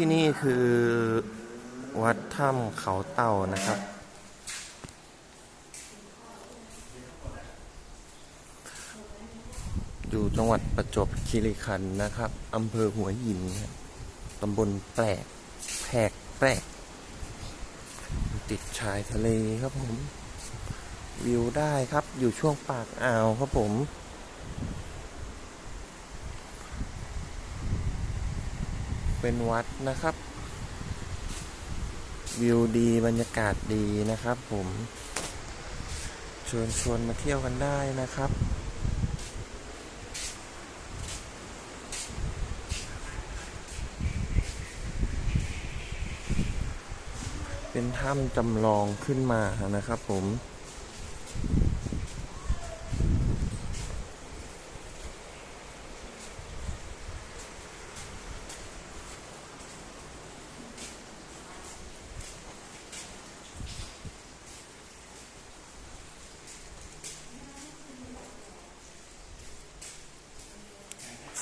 ที่นี่คือวัดถ้ำเขาเต่านะครับ อยู่จังหวัดประจวบคีรีขันธ์นะครับอำเภอหัวหินตำบลแปลกแพกแปลก ติดชายทะเลครับผม วิวได้ครับอยู่ช่วงปากอ่าวครับผม เป็นวัดนะครับ วิวดีบรรยากาศดีนะครับผมเชิญชวนมาเที่ยวกันได้นะครับ เป็นถ้ำจำลองขึ้นมานะครับผม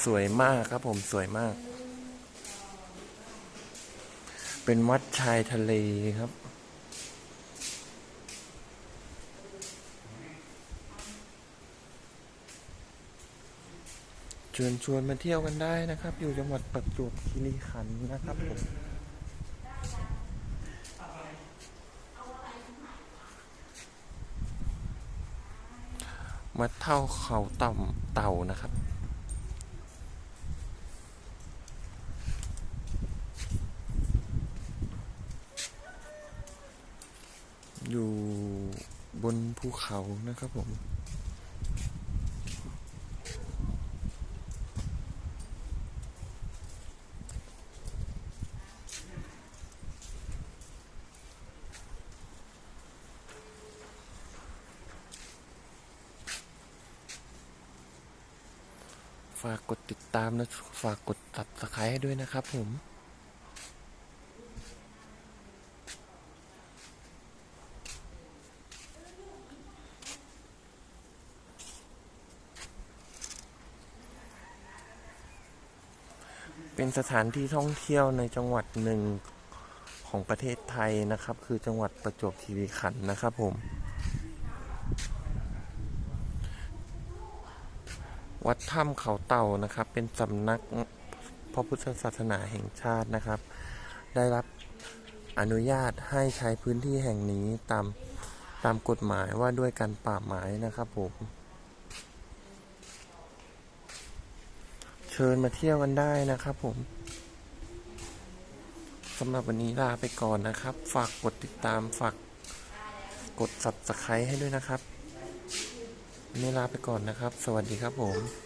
สวยมากครับผมสวยมาก เป็นวัดชายทะเลครับชิญชวนมาเที่ยวกันได้นะครับ อยู่จังหวัดประจวบคีรีขันธ์นะครับผมมาเท่าเขาต่ำเต่านะครับ อยู่บนภูเขานะครับผม ฝากกดติดตามและฝากกดตัดสไครให้ด้วยนะครับผม เป็นสถานที่ท่องเที่ยวในจังหวัดหนึ่งของประเทศไทยนะครับ คือจังหวัดประจวบคีรีขันธ์นะครับผม วัดถ้ำเขาเต่านะครับ เป็นสำนักพระพุทธศาสนาแห่งชาตินะครับ ได้รับอนุญาตให้ใช้พื้นที่แห่งนี้ตามตามกฎหมายว่าด้วยการป่าไม้นะครับผม เชิญมาเที่ยวกันได้นะครับผมสำหรับวันนี้ลาไปก่อนนะครับ ฝากกดติดตามฝากกด subscribe ให้ด้วยนะครับวันนี้ลาไปก่อนนะครับ สวัสดีครับผม